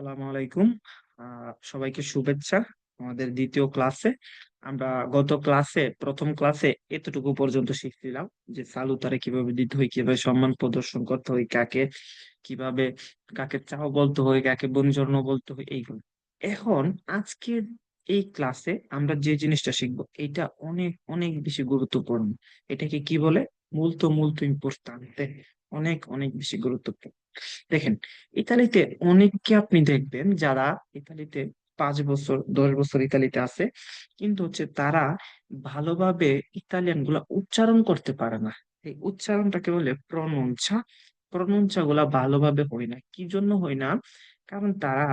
সালাম আলাইকুম। সবাইকে শুভেচ্ছা আমাদের দ্বিতীয় ক্লাসে আমরা গত ক্লাসে প্রথম ক্লাসে এতটুকু পর্যন্ত শিখছিলাম যে সালুতারে কীভাবে দিতে হয়, কীভাবে সম্মান প্রদর্শন করতে হয়, কাকে কীভাবে, কাকে চাও বলতে হয়, কাকে বনজন্য বলতে হয়, এইগুলো। এখন আজকে এই ক্লাসে আমরা যে জিনিসটা শিখব, এটা অনেক অনেক বেশি গুরুত্বপূর্ণ। এটাকে কি বলে? মূলত মূলত ইম্পর্টান্তে অনেক অনেক বেশি গুরুত্বপূর্ণ। দেখেন, ইতালিতে অনেককে আপনি দেখবেন যারা ইতালিতে পাঁচ বছর, দশ বছর ইতালিতে আছে, কিন্তু হচ্ছে তারা ভালোভাবে ইতালিয়ানগুলা উচ্চারণ করতে পারে না। এই উচ্চারণটাকে বলে প্রনঞ্চা। প্রনঞ্চা গুলা ভালোভাবে হয় না। কি জন্য হয় না? কারণ তারা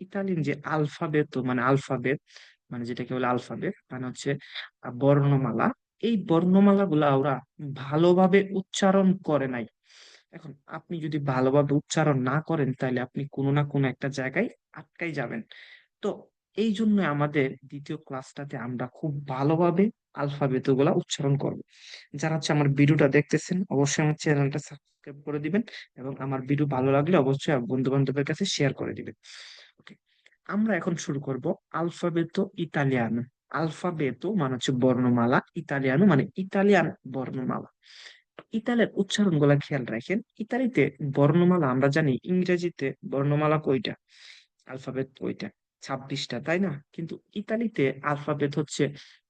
ইতালিয়ান যে আলফাবেট মানে আলফাবেট মানে যেটাকে বলে আলফাবেট মানে হচ্ছে বর্ণমালা। এই বর্ণমালা গুলা ওরা ভালোভাবে উচ্চারণ করে নাই। এখন আপনি যদি ভালোভাবে উচ্চারণ না করেন, তাহলে আপনি কোনো না কোনো একটা জায়গায় আটকাই যাবেন। তো এই জন্য আমাদের দ্বিতীয় ক্লাসটাতে আমরা খুব ভালোভাবে আলফাবেটগুলা উচ্চারণ করব। যারা হচ্ছে আমার ভিডিওটা দেখতেছেন, অবশ্যই আমার চ্যানেলটা সাবস্ক্রাইব করে দিবেন এবং আমার ভিডিও ভালো লাগলে অবশ্যই বন্ধু বান্ধবের কাছে শেয়ার করে দিবেন। আমরা এখন শুরু করব আলফাবেতো ইতালিয়ানো। আলফাবেতো মানে হচ্ছে বর্ণমালা, ইতালিয়ানো মানে ইতালিয়ান বর্ণমালা। ইতালির উচ্চারণগুলা খেয়াল রাখেন। ইতালিতে বর্ণমালা, আমরা জানি ইংরেজিতে বর্ণমালা কয়টা? আলফাবেট কয়টা? ছাব্বিশটা, তাই না? কিন্তু ইতালিতে আলফাবেট হচ্ছে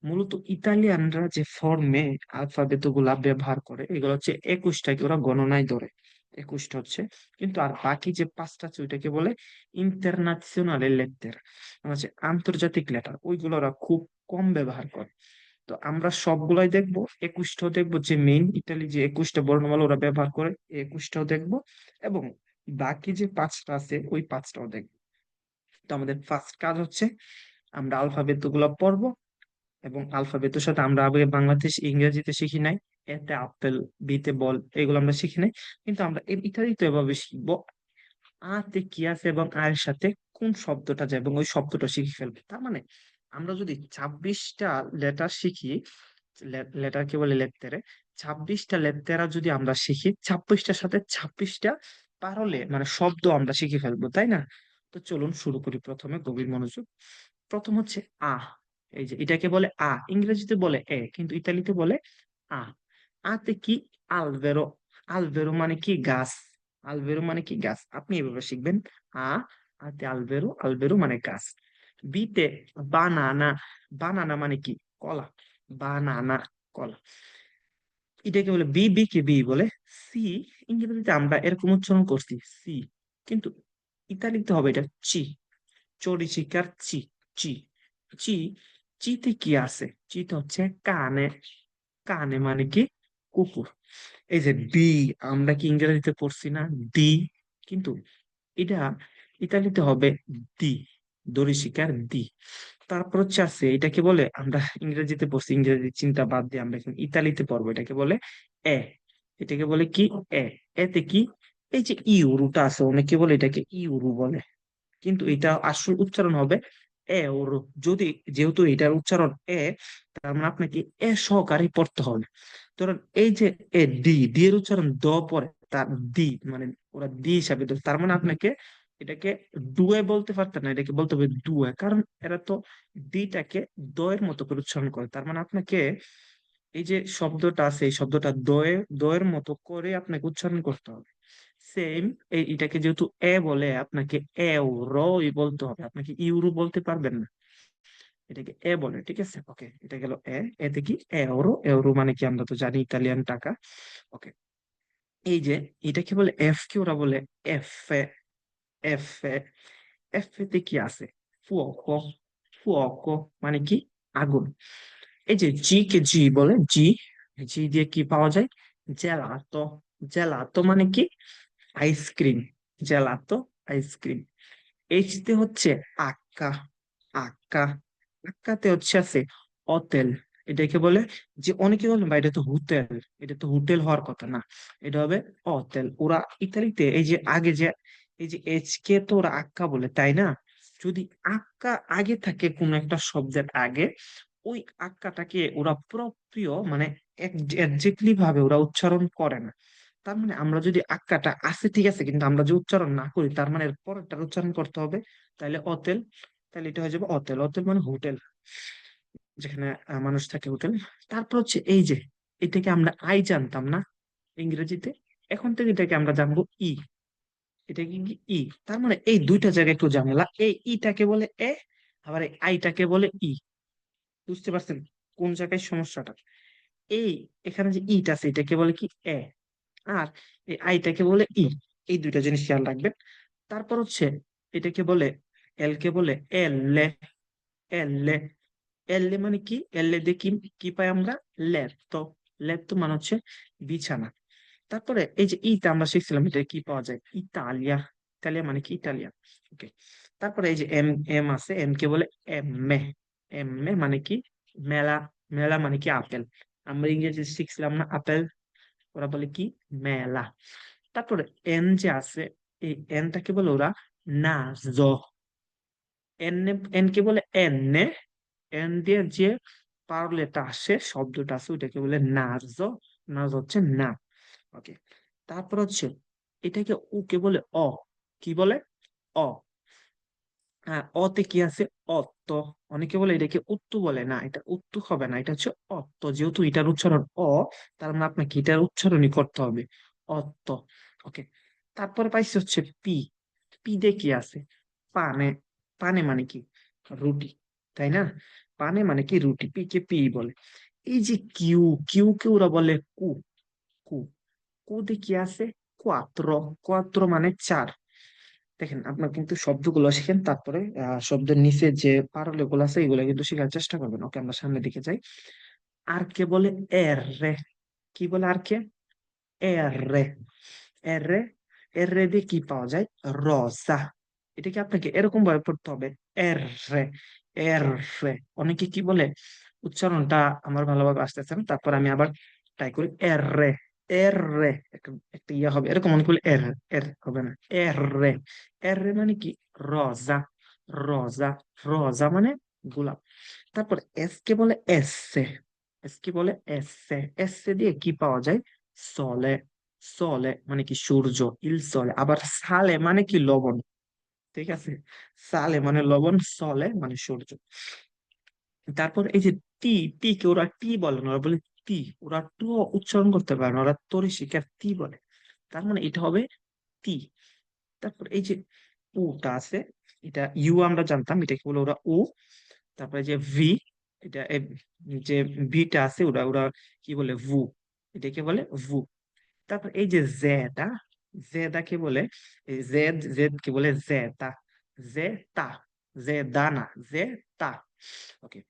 মূলত ইতালিয়ানরা যে ফর্মে আলফাবেটগুলা ব্যবহার করে, এগুলো হচ্ছে একুশটাকে ওরা গণনায় ধরে। একুশটা হচ্ছে, কিন্তু আর বাকি যে পাঁচটা আছে, ওইটাকে বলে ইন্টারন্যাশনাল লেটার হচ্ছে আন্তর্জাতিক লেটার ওইগুলো ওরা খুব কম ব্যবহার করে। তো আমরা সবগুলাই দেখব। একুশটাও দেখব যে মেইন ইটালি যে একুশটা বর্ণমালা ওরা ব্যবহার করে একুশটাও দেখব এবং বাকি যে পাঁচটা আছে, ওই পাঁচটাও দেখব। তো আমাদের ফার্স্ট কাজ হচ্ছে আমরা আলফাবেটগুলো পড়ব এবং আলফাবেটের সাথে আমরা আগে বাংলাদেশ, ইংরেজিতে শিখি নাই, এতে আপেল, বিতে বল, এগুলো আমরা শিখি নাই, কিন্তু আমরা এই ইত্যাদিতে এভাবে শিখব। আতে কি আছে এবং আয়ের সাথে কোন শব্দটা যায় এবং ওই শব্দটা শিখে ফেলব। তার মানে আমরা যদি ছাব্বিশটা লেটার শিখি লেটার কি বলে লেত্তেরে ছাব্বিশটা লেত্তেরা যদি আমরা শিখি, ছাব্বিশটার সাথে ছাব্বিশটা পারলে মানে শব্দ আমরা শিখে ফেলব, তাই না? তো চলুন শুরু করি প্রথমে গভীর মনোযোগ। প্রথম হচ্ছে আ, এই যে এটাকে বলে আ, ইংরেজিতে বলে এ, কিন্তু ইতালিতে বলে আ। আতে কি আলভেরো আলভেরো মানে কি গাছ? আলভেরো মানে কি গাছ? আপনি এভাবে শিখবেন, আ, আতে আলভেরো আলভেরো মানে গাছ। বিতে বানানা বানানা মানে কি? কলা। বানানা কলা। এটাকে বলে বি বি কে বি বলে সি ইংরেজিতে আমরা এরকম উচ্চারণ করছি সি কিন্তু ইতালিতে হবে এটা চি। চড়িচিকার চি চি। চি, চিতে কি আছে? চিতে হচ্ছে কানে। কানে মানে কি? কুকুর। এই যে ডি আমরা কি ইংরেজিতে পড়ছি না? ডি কিন্তু এটা ইতালিতে হবে দি দড়ি শিকার দি। তারপর হচ্ছে আছে, এটাকে বলে আমরা ইংরেজিতে পড়ছি, ইংরেজি চিন্তা বাদ দিয়ে আমরা এখন ইতালিতে পড়ব, এটাকে বলে এ। এটাকে বলে কি? এ। এতে কি? এই যে ইউরুটা আছে, অনেকে বলে এটাকে ইউরু বলে। কিন্তু এটা আসল উচ্চারণ হবে এ ওর যদি যেহেতু এটার উচ্চারণ এ, তার মানে আপনাকে এ সহকারে পড়তে হবে। ধরেন এই যে এ, ডি ডি এর উচ্চারণ দ পরে, তার দি মানে ওরা দি হিসাবে। তার মানে আপনাকে এটাকে দুয়ে বলতে পারতেন না, এটাকে বলতে হবে দুয়ে। কারণ এরা তো ডিটাকে দ এর মতো করে উচ্চারণ করে। তার মানে আপনাকে এই যে শব্দটা আছে, এই শব্দটা দয়ে, দয়ের মতো করে আপনাকে উচ্চারণ করতে হবে। সেম এটাকে যেহেতু এ বলে, আপনাকে এউরোই বলতে হবে। আপনাকে ইউরো বলতে পারবেন না। এটাকে এ বলে, ঠিক আছে? ওকে এটা গেল এ। এতে কি এউরো এউরো মানে কি? আমরা তো জানি ইতালিয়ান টাকা। ওকে এই যে এটাকে বলে এফ কে ওরা বলে এফ এ এ এফ তে কি আছে ফুওকো ফুওকো মানে কি আগুন এই যে জি কে জি বলে জি জি দিয়ে কি পাওয়া যায় জেলাতো জেলাতো মানে কি আইসক্রিম জেলাতো আইসক্রিম এইচ তে হচ্ছে আক্কা আক্কা আক্কাতে হচ্ছে আছে হোটেল এটাকে বলে যে অনেকে বলেন ভাই এটা তো হোটেল এটা তো হোটেল হওয়ার কথা না এটা হবে হোটেল ওরা ইতালিতে এই যে আগে যে এই যে এইচ কে তো ওরা আক্কা বলে, তাই না? যদি আক্কা আগে থাকে কোন একটা শব্দের আগে, ওই আক্কাটাকে ওরা প্রপ্রিয় মানে একজ্যাক্টলি ভাবে ওরা উচ্চারণ করে না। তার মানে আমরা যদি আক্কাটা আছে, ঠিক আছে, কিন্তু আমরা যে উচ্চারণ না করি, তার মানে এর পরেরটার উচ্চারণ করতে হবে। তাহলে অতেল তাহলে এটা হয়ে যাবে অতেল। অতেল মানে হোটেল, যেখানে মানুষ থাকে হোটেল। তারপর হচ্ছে এই যে, এটাকে আমরা আই জানতাম না ইংরেজিতে। এখন থেকে এটাকে আমরা জানব ই। এটা কি ই। তার মানে এই দুইটা জায়গায় একটু ঝামেলা। এই ইটাকে বলে এ, আবার এই আইটাকে বলে ই। বুঝতে পারছেন কোন জায়গায় সমস্যাটা? এই এখানে যে ইটা আছে, এটাকে বলে কি এ। আর এই আইটাকে বলে ই। এই দুইটা জিনিস খেয়াল রাখবেন। তারপর হচ্ছে এটাকে বলে এল কে বলে এল্লে এল্লে এল্লে মানে কি? এল্লে দিয়ে কি কি পাই আমরা? লেত্তো তো মানে হচ্ছে বিছানা। তারপরে এই যে ইটা আমরা শিখছিলাম এটা কি পাওয়া যায়? ইতালিয়া। ইতালিয়া মানে কি? ইতালিয়া। ওকে তারপরে এই যে এম এম আছে, এম কে বলে এমএ। এমএ মানে কি? মেলা। মেলা মানে কি? আপেল। আমরা ইংরেজি শিখছিলাম না আপেল। ওরা বলে কি? মেলা। তারপরে এন যে আছে, এই এনটাকে বলে ওরা নাজ এন এন কে বলে এন এনে এন দিয়ে যে পারলেটা আসে, শব্দটা আছে, ওইটাকে বলে নাজো নাজ হচ্ছে না। ওকে তারপর হচ্ছে, এটাকে ওকে বলে অ। কি বলে? অ। হ্যাঁ অতে কি আছে? অত্ত। অনেকে বলে এটাকে উত্তু বলে। না, এটা উত্তু হবে না, এটা হচ্ছে অত্ত। যেহেতু এটার উচ্চারণ অ, তার মানে আপনাকে এটার উচ্চারণই করতে হবে। অত্ত। ওকে তারপরে পাইছি হচ্ছে পি। পি দিয়ে কি আছে? পানে। পানে মানে কি? রুটি। তাই না? পানে মানে কি? রুটি। পি কে পি বলে। এই যে কিউ কিউ কে ওরা বলে কু। কু। কু দিয়ে কি আছে? কোয়াত্রো কোয়াত্রো মানে চার। দেখেন, আপনার কিন্তু শব্দগুলো শিখেন, তারপরে শব্দের নিচে যে পারলে গুলো আছে, এগুলো কিন্তু শেখার চেষ্টা করবেন। ওকে, আমরা সামনের দিকে যাই। আর কে বলে এর কি বলে আর কে? এর এর এর দিয়ে কি পাওয়া যায়? রসা এটাকে আপনাকে এরকম ভাবে পড়তে হবে। এর এর অনেকে কি বলে? উচ্চারণটা আমার ভালোভাবে আসতেছে না, তারপর আমি আবার ট্রাই করি এর এর একটা একটা ইয়ে হবে এরকম করলে এর এর হবে না এর এর মানে কি রজা রজা রজা মানে গোলাপ তারপর এস কে বলে এসে এস কে বলে এসে এসে দিয়ে কি পাওয়া যায় সলে সলে মানে কি সূর্য ইল সলে আবার সালে মানে কি লবণ ঠিক আছে সালে মানে লবণ সলে মানে সূর্য তারপর এই যে টি টি কে ওরা টি বলে না ওরা বলে তি ওরা টু উচ্চারণ করতে পারে না, ওরা তরি শিকার তি বলে। তার মানে এটা হবে তি। তারপর এই যে উটা আছে, এটা ইউ আমরা জানতাম, এটাকে বলে ওরা ও তারপরে যে ভি, এটা যে ভিটা আছে, ওরা ওরা কি বলে ভু, এটাকে বলে ভু। তারপর এই যে জেটা কে বলে জেদ জেদ কে বলে জেতা জেতা, জেদানা, জেতা। ওকে।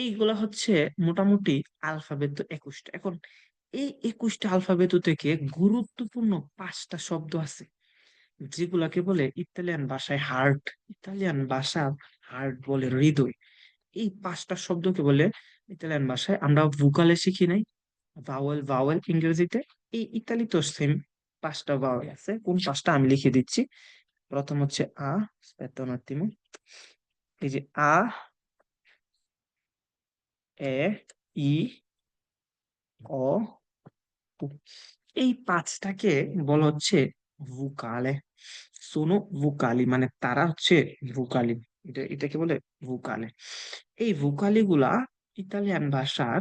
এইগুলা হচ্ছে মোটামুটি আলফাবেট একুশটা। এখন এই একুশটা আলফাবেত থেকে গুরুত্বপূর্ণ পাঁচটা শব্দ আছে, যেগুলাকে বলে ইতালিয়ান ভাষায় হার্ট, ইতালিয়ান ভাষা হার্ট বলে হৃদয়। এই পাঁচটা শব্দকে বলে ইতালিয়ান ভাষায় আমরা ভুকালে শিখি নাই, ভাওয়েল ভাওয়েল ইংরেজিতে। এই ইতালি তো সেম পাঁচটা ভাওয়েল আছে, কোন পাঁচটা আমি লিখে দিচ্ছি। প্রথম হচ্ছে আ এই যে আ এ ই অ এই পাঁচটাকে বলা হচ্ছে ভুকালে সোনো ভুকালি মানে তারা হচ্ছে ভুকালি এটা, এটাকে বলে ভুকালে এই ভুকালি গুলা ইতালিয়ান ভাষার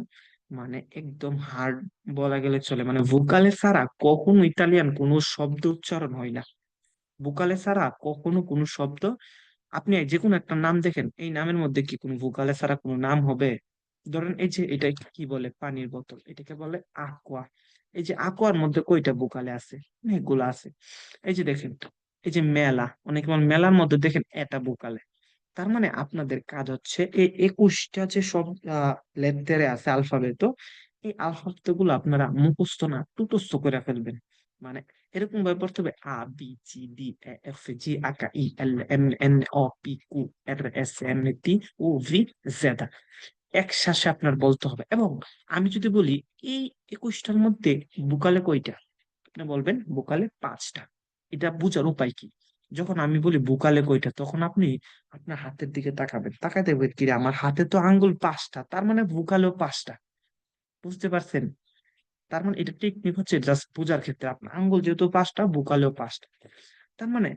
মানে একদম হার্ড বলা গেলে চলে। মানে ভুকালে ছাড়া কখনো ইতালিয়ান কোনো শব্দ উচ্চারণ হয় না। ভুকালে ছাড়া কখনো কোনো শব্দ, আপনি যে কোনো একটা নাম দেখেন, এই নামের মধ্যে কি কোনো ভুকালে ছাড়া কোনো নাম হবে? ধরেন এই যে এটা কি বলে? পানির বোতল। এটাকে বলে aqua এই যে aquaর মধ্যে কয়টা বোকালে আছে? অনেকগুলো আছে। এই যে দেখেন, এই যে মেলা। অনেক মেলার মধ্যে দেখেন এটা বোকালে। তার মানে আপনাদের কাজ হচ্ছে এই একুশটা যে সব লেটারে আছে আলফাবেট এই আলফাবেটগুলো আপনারা মুখস্থ না টুটস্থ করে ফেলবেন। মানে এরকম ভাবে পড়তে হবে A, B C D F, G, আকা, E, L M N O P Q R S M T O V, Z এক শ্বাসে আপনার বলতে হবে। এবং আমি যদি বলি, এই একুশটার মধ্যে বুকালে কয়টা? আপনি বলবেন, বুকালে পাঁচটা। এটা বুঝার উপায় কি? যখন আমি বলি বুকালে কয়টা, তখন আপনি আপনার হাতের দিকে তাকাবেন। তাকাতে দেখবেন কি আমার হাতে তো আঙ্গুল পাঁচটা, তার মানে বুকালেও পাঁচটা। বুঝতে পারছেন? তার মানে এটা টেকনিক হচ্ছে জাস্ট বোঝার ক্ষেত্রে, আপনার আঙ্গুল যেহেতু পাঁচটা, বুকালেও পাঁচটা। তার মানে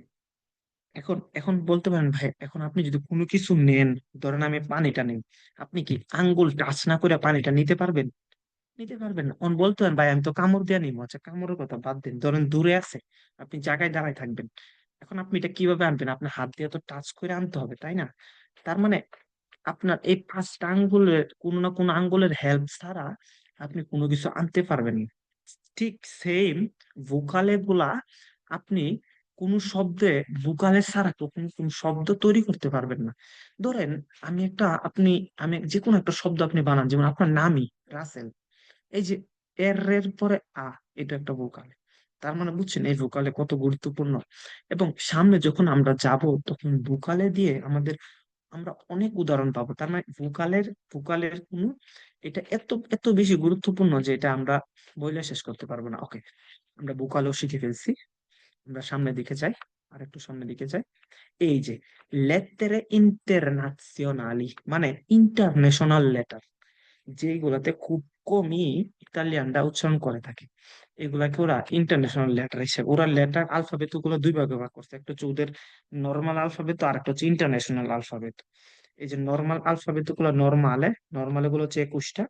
এখন এখন বলতে পারেন ভাই, এখন আপনি যদি কোনো কিছু নেন, ধরেন আমি পানিটা নেই, আপনি কি আঙ্গুল টাচ না করে পানিটা নিতে পারবেন? নিতে পারবেন না। অন বলতে পারেন, ভাই, আমি তো কামড় দিয়ে নিবো আচ্ছা কামড়ের কথা বাদ দিন। ধরেন দূরে আছে, আপনি জায়গায় দাঁড়ায় থাকবেন। এখন আপনি এটা কীভাবে আনবেন? আপনার হাত দিয়ে তো টাচ করে আনতে হবে, তাই না? তার মানে আপনার এই পাঁচটা আঙ্গুলের, কোনো না কোনো আঙ্গুলের হেল্প ছাড়া আপনি কোনো কিছু আনতে পারবেন ঠিক সেম ভোকালে গুলা আপনি কোন শব্দে ভোকালে ছাড়া কখনো কোন শব্দ তৈরি করতে পারবেন না। ধরেন, আমি একটা, আপনি, আমি যে কোনো একটা শব্দ আপনি বানান, যেমন আপনার নামই, রাসেল। এই যে এর এর পরে আ, এটা একটা ভোকাল। তার মানে বুঝছেন, এই ভোকালে কত গুরুত্বপূর্ণ। এবং সামনে যখন আমরা যাব, তখন ভোকালে দিয়ে আমাদের, আমরা অনেক উদাহরণ পাবো। তার মানে ভোকালের ভোকালের কোনো, এটা এত এত বেশি গুরুত্বপূর্ণ যে এটা আমরা বইলে শেষ করতে পারব না। ওকে, আমরা ভোকালও শিখে ফেলছি। আমরা সামনের দিকে যাই, আর একটু সামনের দিকে যাই। এই যে লেত্তেরে ইন্টারন্যাশনালি মানে ইন্টারন্যাশনাল লেটার যেগুলাতে খুব কমই ইতালিয়ানরা উচ্চারণ করে থাকে। এগুলাকে ওরা ইন্টারন্যাশনাল লেটার হিসেবে, ওরা লেটার আলফাবেটগুলো দুই ভাগে ভাগ করছে। একটা হচ্ছে ওদের নর্মাল আলফাবেট আর একটা হচ্ছে ইন্টারন্যাশনাল আলফাবেট এই যে নর্মাল আলফাবেটগুলো নর্মালে নর্মালগুলো হচ্ছে একুশটা,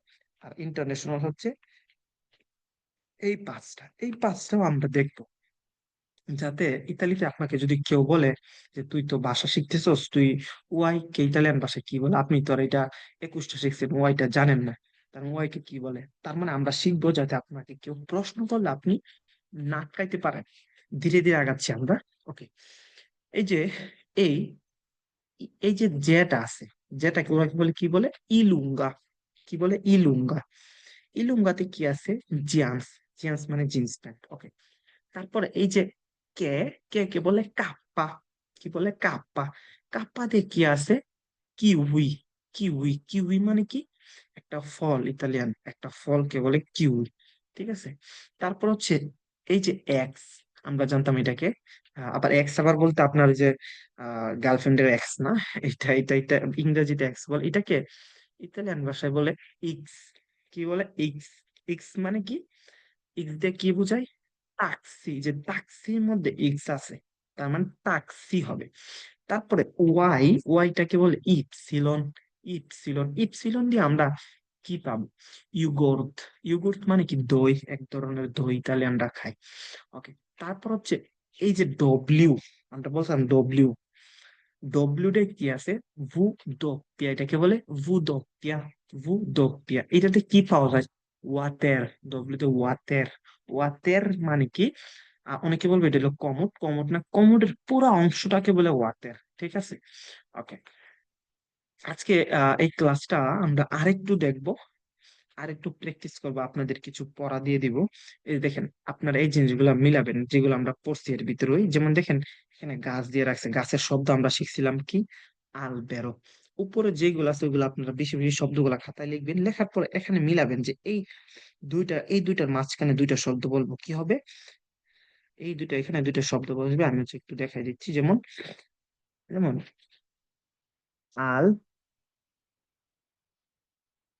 আর ইন্টারন্যাশনাল হচ্ছে এই পাঁচটা। এই পাঁচটাও আমরা দেখব। যাতে ইতালিতে আপনাকে যদি কেউ বলে যে, তুই তো ভাষা শিখতেছস, তুই ওয়াই কে ইতালিয়ান ভাষায় কি বলে? আপনি তো আর এটা একুশটা শিখছেন, ওয়াইটা জানেন না। তার ওয়াই কে কি বলে? তার মানে আমরা শিখব যাতে আপনাকে কেউ প্রশ্ন করলে আপনি না আটকাইতে পারেন। ধীরে ধীরে আগাচ্ছি আমরা, ওকে। এই যে, এই এই যে জেটা আছে যেটাকে ওরা বলে কি বলে? ইলুঙ্গা। কি বলে? ইলুঙ্গা। ইলুঙ্গাতে কি আছে? জিয়ান্স। জিয়ান্স মানে জিন্স প্যান্ট, ওকে। তারপরে এই যে কে কে কে বলে কাপ্পা, কি বলে কাপ্পা কাপ্পাতে কি আছে? কিউই কিউই কিউই মানে কি? একটা ফল, ইতালিয়ান, একটা ফলকে বলে কিউই, ঠিক আছে? তারপর হচ্ছে এই যে এক্স আমরা জানতাম এটাকে আবার এক্স আবার বলতে আপনার যে গার্লফ্রেন্ডের এক্স না? এটা এটা এটা ইংরেজিতে এক্স বলে, এটাকে ইতালিয়ান ভাষায় বলে ইক্স কি বলে ইক্স ইক্স মানে কি? ইক্স দিয়ে কি বোঝায়? টাক্সি যে টাক্সির মধ্যে এক্স আছে, তার মানে টাক্সি হবে। তারপরে ওয়াই, ওয়াইটাকে বলে ইপসিলন ইপসিলন ইপসিলন দিয়ে আমরা কি পাবো? ইউগোর্ট ইউগোর্ট মানে কি? দই, এক ধরনের দই ইতালিয়ানরা খাই। ওকে তারপর হচ্ছে এই যে ডব্লিউ আমরা বলছিলাম ডব্লিউ ডব্লিউ ডে কি আছে? ভু দোপিয়া এটাকে বলে ভু দোপিয়া ভু দোপিয়া এটাতে কি পাওয়া যায়? ওয়াতের ডব্লিউ তে ওয়াতের ওয়াতের মানে কি? অনেকে বলবে এটা হলো কমোড কমোড না কমোডের পুরো অংশটাকে বলে ওয়াতের ঠিক আছে? ওকে আজকে এই ক্লাসটা আমরা আরেকটু দেখব, আরেকটু প্র্যাকটিস করব, আপনাদের কিছু পড়া দিয়ে দিব। এই দেখেন, আপনারা এই জিনিসগুলো মিলাবেন, যেগুলো আমরা পড়ছি এর ভিতরে যেমন দেখেন, এখানে গাছ দিয়ে রাখছে, গাছের শব্দ আমরা শিখছিলাম কি? আলবেরো। উপরে যেগুলো আছে, ওইগুলো আপনারা বেশি বেশি শব্দগুলো খাতায় লিখবেন। লেখার পর এখানে মিলাবেন যে এই দুইটা, এই দুইটার মাঝখানে দুইটা শব্দ বলব কি হবে? এই দুইটা এখানে দুইটা শব্দ বসবে, আমি হচ্ছে একটু দেখাই দিচ্ছি। যেমন যেমন, আল,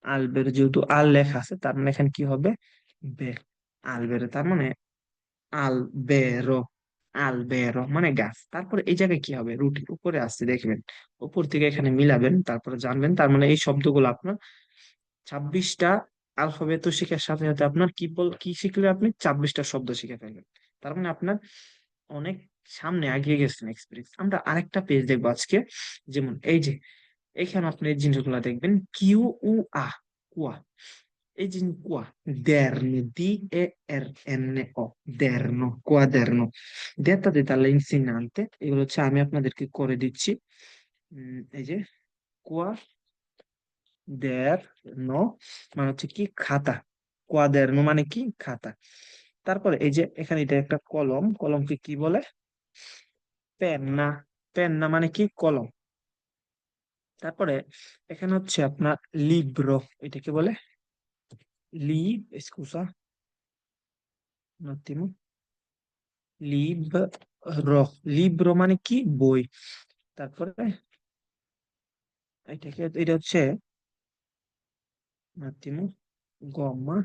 আলবের যেহেতু আল লেখা আছে, তার মানে এখানে কি হবে? বে, আলবেরো, তার মানে আলবেরো। আলবেরো মানে গাছ। তারপরে এই জায়গায় কি হবে? রুটির উপরে আসছে, দেখবেন। উপর থেকে এখানে মিলাবেন, তারপরে জানবেন। তার মানে এই শব্দগুলো আপনার ছাব্বিশটা আলফাবেট শিখার সাথে সাথে আপনার কি বল, কি শিখলে আপনি ছাব্বিশটা শব্দ শিখে ফেলবেন। তার মানে আপনার অনেক সামনে এগিয়ে গেছেন এক্সপিরিয়েন্স আমরা আরেকটা পেজ দেখব আজকে। যেমন এই যে, এখানে আপনি এই জিনিসগুলো দেখবেন। কিউ উ আ, কুয়া। এই যে কুয়া derno derno, quaderno. Dettate dall'insegnante এগুলো হচ্ছে আমি আপনাদেরকে করে দিচ্ছি এই যে কুয়া নো মানে হচ্ছে কি খাতা কোয়াদেরনো মানে কি খাতা তারপরে এই যে এখানে এটা একটা কলম কলমকে কি বলে পেন্না পেন্না মানে কি কলম তারপরে এখানে হচ্ছে আপনার লিব্রো এটাকে বলে লি স্কুসা un attimo. লিব্রো লিব্রো মানে কি বই তারপরে এটাকে এটা হচ্ছে un attimo. গম্মা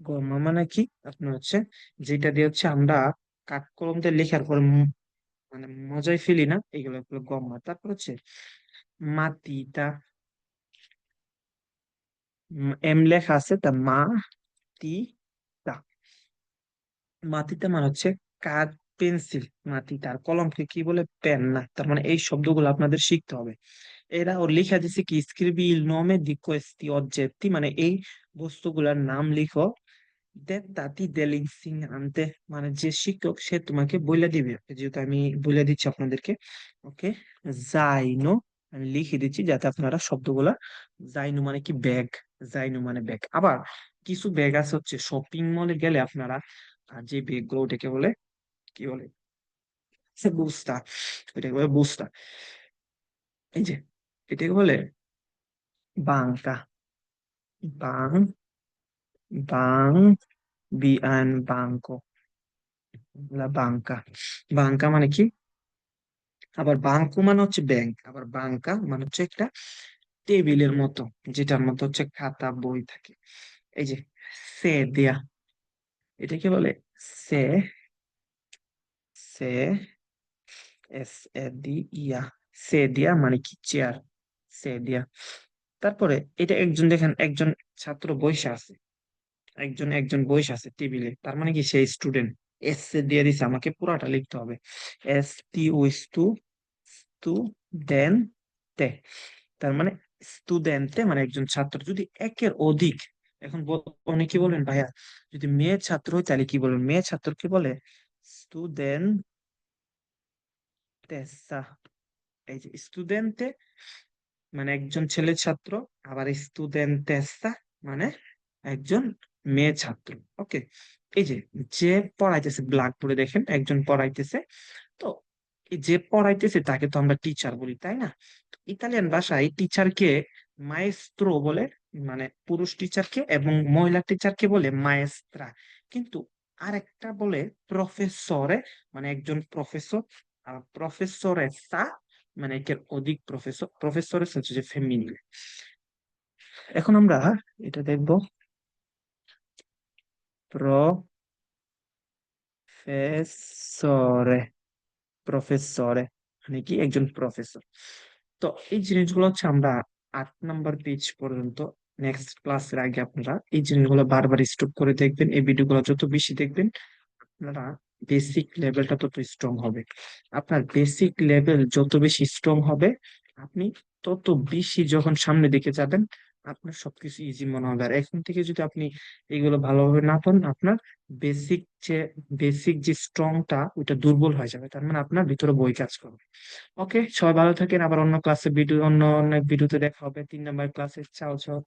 গম্মা মানে কি আপনার হচ্ছে যেটা দিয়ে হচ্ছে আমরা কাঠ কলম দিয়ে লেখার পরে মানে মজাই ফেলি না এগুলো গম্মা তারপর হচ্ছে উম, এম লেখা আছে তা মা, তি, তা। মাতিটা মানে হচ্ছে কাঠ পেন্সিল। মাটি তার কলমকে কি বলে? পেন। না, তার মানে এই শব্দগুলো আপনাদের শিখতে হবে। এরা ওর লিখা দিছে কি? scrivi il nome di questi মানে এই বস্তুগুলার নাম লিখো। দে তাতি দেলিং সিং, আনতে। মানে যে শিক্ষক, সে তোমাকে বলে দিবে। যেহেতু আমি বলে দিচ্ছি আপনাদেরকে। ওকে? জাইনো। আমি লিখে দিচ্ছি যাতে আপনারা শব্দগুলা জাইনো মানে কি ব্যাগ। জাইনো মানে ব্যাগ আবার কিছু ব্যাগ আছে হচ্ছে শপিং মলে গেলে আপনারা যে ব্যাগগুলো ওটাকে বলে, কি বলে? বুস্তা ওইটাকে বলে বুস্তা এই যে, এটাকে বলে বাংকা। বাং বাং বিআন বাংকো। বাংকা। বাংকা মানে কি? আবার বাংকো মানে হচ্ছে ব্যাংক আবার বাংকা মানে হচ্ছে একটা টেবিলের মতো, যেটার মধ্যে হচ্ছে খাতা, বই থাকে। এই যে, সে দেয়া এটাকে বলে? সে সে, এস, এ ডি ইয়া, সে দিয়া মানে কি? চেয়ার, সে দিয়া। তারপরে এটা একজন দেখেন, একজন ছাত্র বসে আছে। একজন একজন বসে আছে টেবিলে। তার মানে কি? সেই স্টুডেন্ট এস, সে দিয়ে দিছে, আমাকে পুরাটা লিখতে হবে। এস, টি, ও, স্তু স্তু, দেন, তে। তার মানে স্টুডেন্টে মানে একজন ছাত্র, যদি একের অধিক, এখন অনেকে বলেন ভাইয়া? যদি মেয়ে ছাত্র হয়, তাহলে কি বলবেন মেয়ে ছাত্রকে বলে? স্টুডেন্টেসা এই যে স্টুডেন্টে মানে একজন ছেলে ছাত্র, আবার স্টুডেন্টেসা মানে একজন মেয়ে ছাত্র, ওকে? এই যে যে পড়াইতেছে ব্ল্যাকবোর্ডে দেখেন, একজন পড়াইতেছে, তো যে পড়াইতেছে, তাকে তো আমরা টিচার বলি, তাই না? ইতালিয়ান ভাষায় টিচারকে মায়েস্ত্রো বলে মানে পুরুষ টিচারকে এবং মহিলা টিচারকে বলে মায়েস্ত্রা কিন্তু আরেকটা বলে প্রফেসরে মানে একজন প্রফেসর আর প্রফেসরেসা মানে একের অধিক প্রফেসর প্রফেসরেস হচ্ছে ফেমিনিন এখন আমরা এটা দেখব। প্রফেসরে প্রফেসরে মানে কি? একজন প্রফেসর তো এই জিনিসগুলো হচ্ছে আমরা আট নাম্বার পেজ পর্যন্ত নেক্সট ক্লাসের আগে আপনারা এই জিনিসগুলো বারবার স্টপ করে দেখবেন। এই ভিডিওগুলো যত বেশি দেখবেন, আপনারা বেসিক লেভেলটা তত স্ট্রং হবে। আপনার বেসিক লেভেল যত বেশি স্ট্রং হবে, আপনি তত বেশি যখন সামনে দিকে যাবেন আপনার সবকিছু ইজি মনে হবে। আর এখন থেকে যদি আপনি এগুলো ভালোভাবে না পান আপনার বেসিক যে বেসিক যে স্ট্রংটা ওইটা দুর্বল হয়ে যাবে। তার মানে আপনার ভিতরে বই কাজ করবে। ওকে সবাই ভালো থাকেন। আবার অন্য ক্লাসে ভিডিও অন্য অন্য ভিডিওতে দেখা হবে। তিন নাম্বার ক্লাসে চাও চাও।